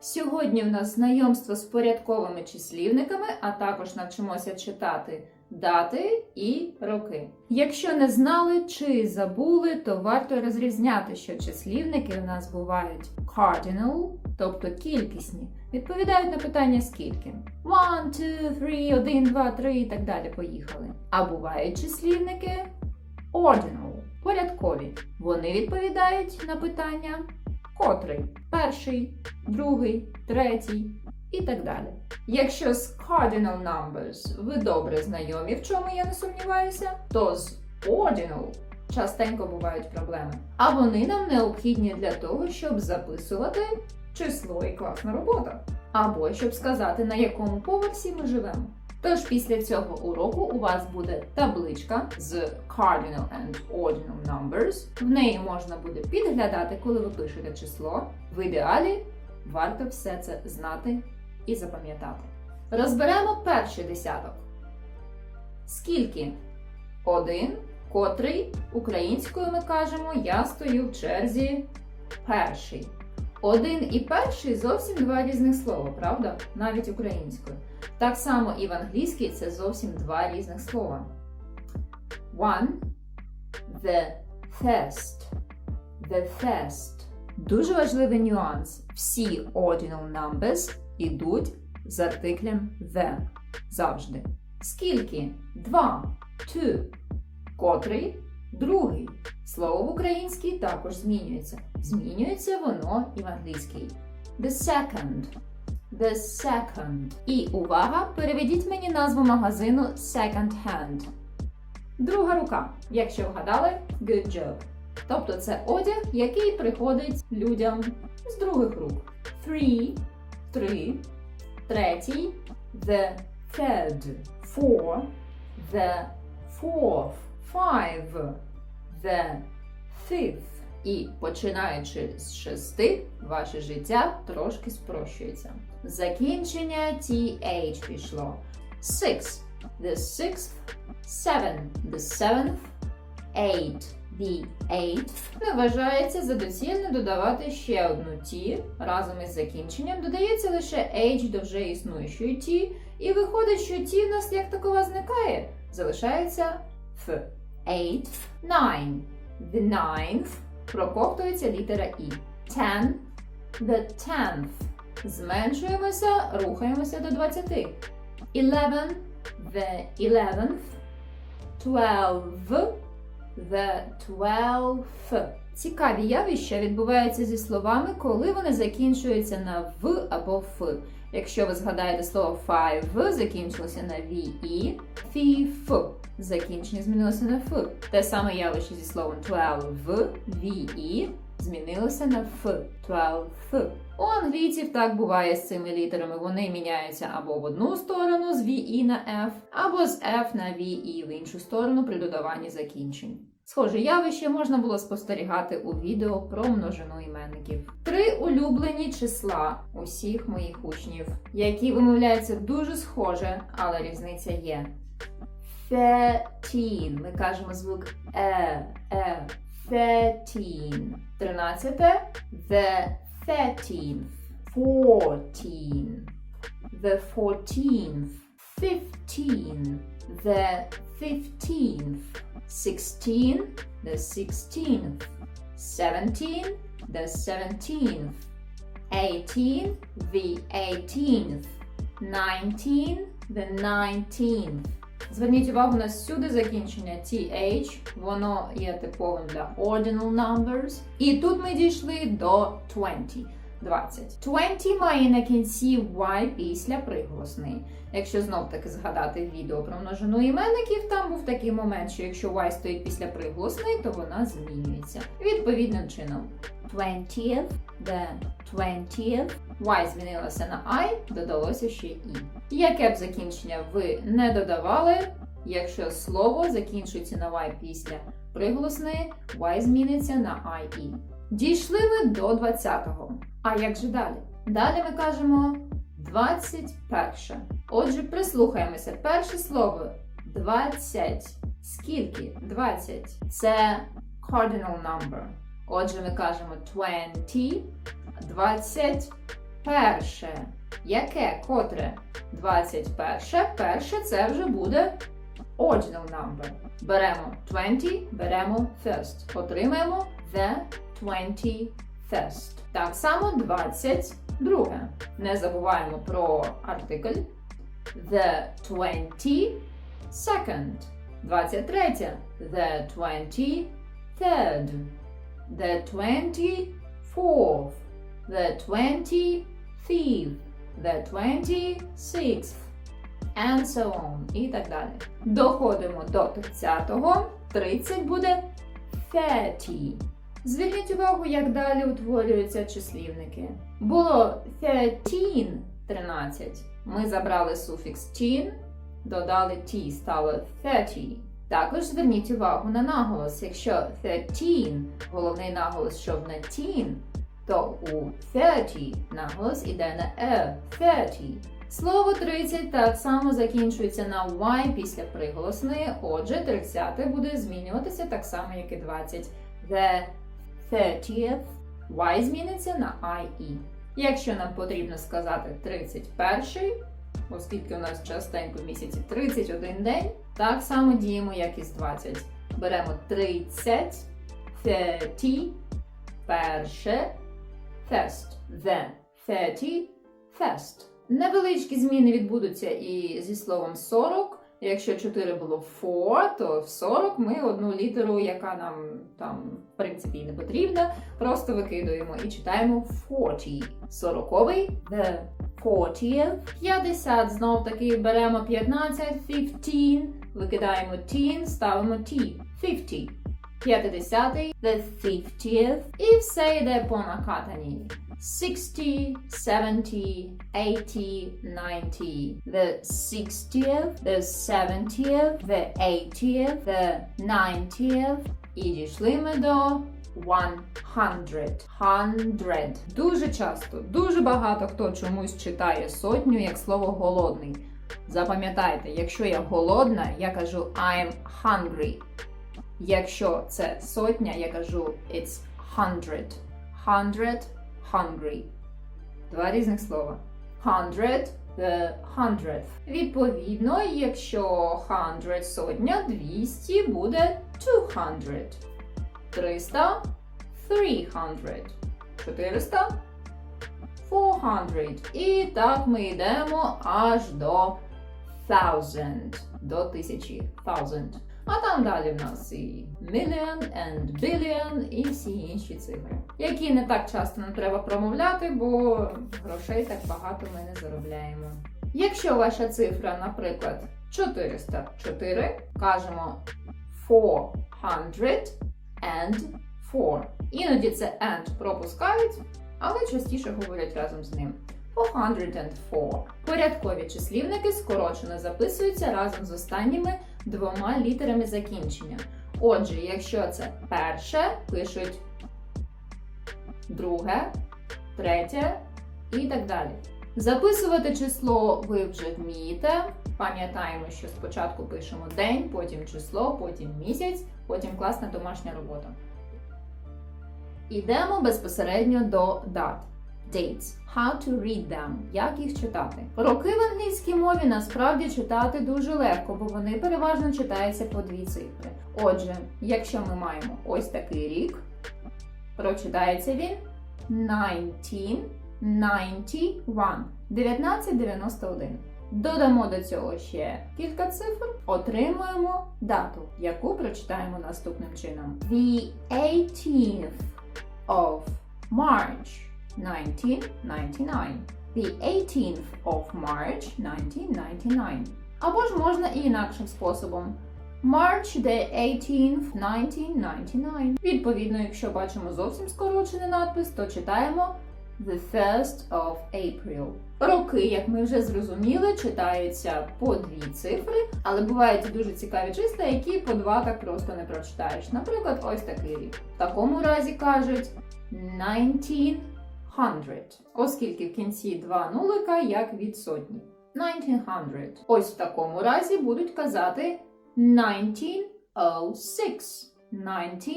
Сьогодні в нас знайомство з порядковими числівниками, а також навчимося читати дати і роки. Якщо не знали чи забули, то варто розрізняти, що числівники у нас бувають cardinal, тобто кількісні, відповідають на питання скільки. One, two, three, один, два, три і так далі. Поїхали. А бувають числівники ordinal, порядкові. Вони відповідають на питання котрий, перший, другий, третій і так далі. Якщо з cardinal numbers ви добре знайомі, в чому я не сумніваюся, то з ordinal частенько бувають проблеми. А вони нам необхідні для того, щоб записувати число і класна робота. Або щоб сказати, на якому поверсі ми живемо. Тож після цього уроку у вас буде табличка з cardinal and ordinal numbers. В неї можна буде підглядати, коли ви пишете число. В ідеалі варто все це знати і запам'ятати. Розберемо перший десяток. Скільки? Один, котрий українською ми кажемо я стою в черзі перший. Один і перший зовсім два різних слова, правда? Навіть українською. Так само і в англійській це зовсім два різних слова. One the first. The first. Дуже важливий нюанс. Всі ordinal numbers ідуть з артиклем the. Завжди. Скільки? Два. Two. Котрий? Другий. Слово в українській також змінюється. Змінюється воно і в англійській. The second. The second. І увага! Переведіть мені назву магазину Second Hand. Друга рука. Якщо вгадали, good job. Тобто це одяг, який приходить людям з других рук. Three. Три. Третій. The third. Four. The fourth. Five. The fifth. І починаючи з шести, ваше життя трошки спрощується. Закінчення TH пішло. Six. The sixth. Seven. The seventh. Eight. The eighth. Не вважається за доцільне додавати ще одну T. Разом із закінченням додається лише H до вже існуючої T. І виходить, що T в нас як такова зникає. Залишається F. Eighth. Nine. The ninth. Проковтується літера І. Ten. The tenth. Зменшуємося, рухаємося до 20. Eleven. The eleventh. Twelve. The twelfth. Цікаві явища відбуваються зі словами, коли вони закінчуються на в або ф. Якщо ви згадаєте слово five, закінчилося на ві, фіф. Закінчення змінилося на ф. Те саме явище зі словом twelve, ві, змінилося на ф. Twelve. У англійців так буває з цими літерами. Вони міняються або в одну сторону з VE на F, або з F на VE в іншу сторону при додаванні закінчень. Схоже явище можна було спостерігати у відео про множину іменників. Три улюблені числа усіх моїх учнів, які вимовляються дуже схоже, але різниця є. Thirteen. Ми кажемо звук е, е. Thirteen. Тринадцяте. The thirteenth. Fourteen. The fourteenth. Fifteen. The fifteenth. Sixteen. The sixteenth. Seventeen. The seventeenth. Eighteen. The eighteenth. Nineteen. The nineteenth. Зверніть увагу на сюди закінчення TH, воно є типовим для ordinal numbers. І тут ми дійшли до 20. 20. 20 має на кінці Y після приголосної. Якщо знов таки згадати відео про множину іменників, там був такий момент, що якщо Y стоїть після приголосної, то вона змінюється. Відповідним чином. 20th, the 20th. Y змінилося на I, додалося ще І. Яке б закінчення ви не додавали, якщо слово закінчується на Y після приголосної, Y зміниться на IE. Дійшли ми до 20-го. А як же далі? Далі ми кажемо 21. Отже, прислухаємося. Перше слово 20. Скільки? 20. Це cardinal number. Отже, ми кажемо 20, 20, Перше. Яке? Котре? 21. Перше це вже буде ordinal number. Беремо 20, беремо first. Отримаємо the 21st. Так само 22. Не забуваємо про артикль. The 22nd. 23. The 23rd. The 24th. The 25th. The 26th. And so on. І так далі. Доходимо до 30-го. 30 буде 30. Зверніть увагу, як далі утворюються числівники. Було 13 13. Ми забрали суфікс teen, додали t, стало 30. Також зверніть увагу на наголос. Якщо 13, головний наголос, щоб на teen, то у 30 наголос іде на e, 30. Слово 30 так само закінчується на y після приголосної, отже, 30 буде змінюватися так само, як і 20. The 30th y зміниться на IE. Якщо нам потрібно сказати 31, оскільки у нас частенько в місяці 31 день, так само діємо, як і з 20. Беремо 30, 30, перше, first, the 30, first. Невеличкі зміни відбудуться і зі словом 40. Якщо 4 було 4, то в 40 ми одну літеру, яка нам там в принципі не потрібна, просто викидуємо і читаємо 40. Сороковий the 40th. 50 знов таки беремо 15, 15, викидаємо teen, ставимо t. 50. 50, the 50th. І все йде по накатаній. 60, 70, 80, 90. The 60th, the 70th, the 80th, the 90th. І дійшли ми до 100. 100. Дуже часто, дуже багато хто чомусь читає сотню як слово голодний. Запам'ятайте, якщо я голодна, я кажу I'm hungry. Якщо це сотня, я кажу it's hundred. Hundred, hungry. Два різних слова. Hundred, the hundredth. Відповідно, якщо hundred сотня, 200 буде 200. 300 300. 400 400. І так ми йдемо аж до thousand. До тисячі. Thousand. А там далі в нас і million and billion і всі інші цифри, які не так часто нам треба промовляти, бо грошей так багато ми не заробляємо. Якщо ваша цифра, наприклад, 404, кажемо 400 and 4. Іноді це and пропускають, але частіше говорять разом з ним. 404. Порядкові числівники скорочено записуються разом з останніми двома літерами закінчення. Отже, якщо це перше, пишуть друге, третє і так далі. Записувати число ви вже вмієте. Пам'ятаємо, що спочатку пишемо день, потім число, потім місяць, потім класна домашня робота. Ідемо безпосередньо до дат. Dates. How to read them. Як їх читати? Роки в англійській мові насправді читати дуже легко, бо вони переважно читаються по дві цифри. Отже, якщо ми маємо ось такий рік, прочитається він 1991. 1991. Додамо до цього ще кілька цифр, отримуємо дату, яку прочитаємо наступним чином. The 18th of March 1999. The 18th of March 1999. Або ж можна і інакшим способом. March the 18th 1999. Відповідно, якщо бачимо зовсім скорочений надпис, то читаємо The 1st of April. Роки, як ми вже зрозуміли, читаються по дві цифри, але бувають і дуже цікаві числа, які по два так просто не прочитаєш. Наприклад, ось такий рік. В такому разі кажуть 1900, оскільки в кінці два нулика як від сотні. 1900. Ось в такому разі будуть казати 1906. 19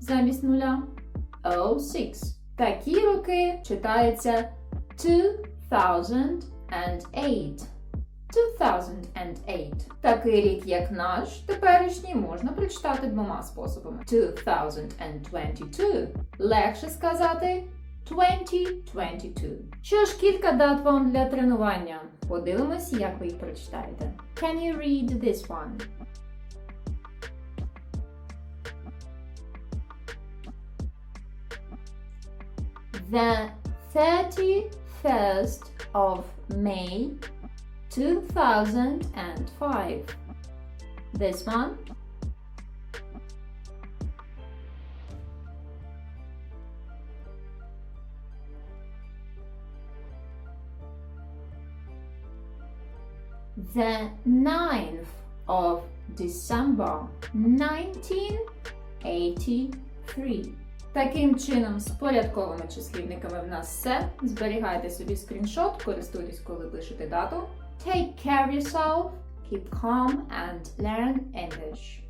замість нуля. 06. Такі роки читаються 2008. 2008. Такий рік, як наш теперішній, можна прочитати двома способами. 2022. Легше сказати 2022. Що ж, кілька дат вам для тренування. Подивимось, як ви їх прочитаєте. Can you read this one? The 31st of May 2005. This one. The 9th of December 1983. Таким чином, з порядковими числівниками в нас все. Зберігайте собі скріншот, користуйтесь, коли пишете дату. Take care of yourself, keep calm and learn English.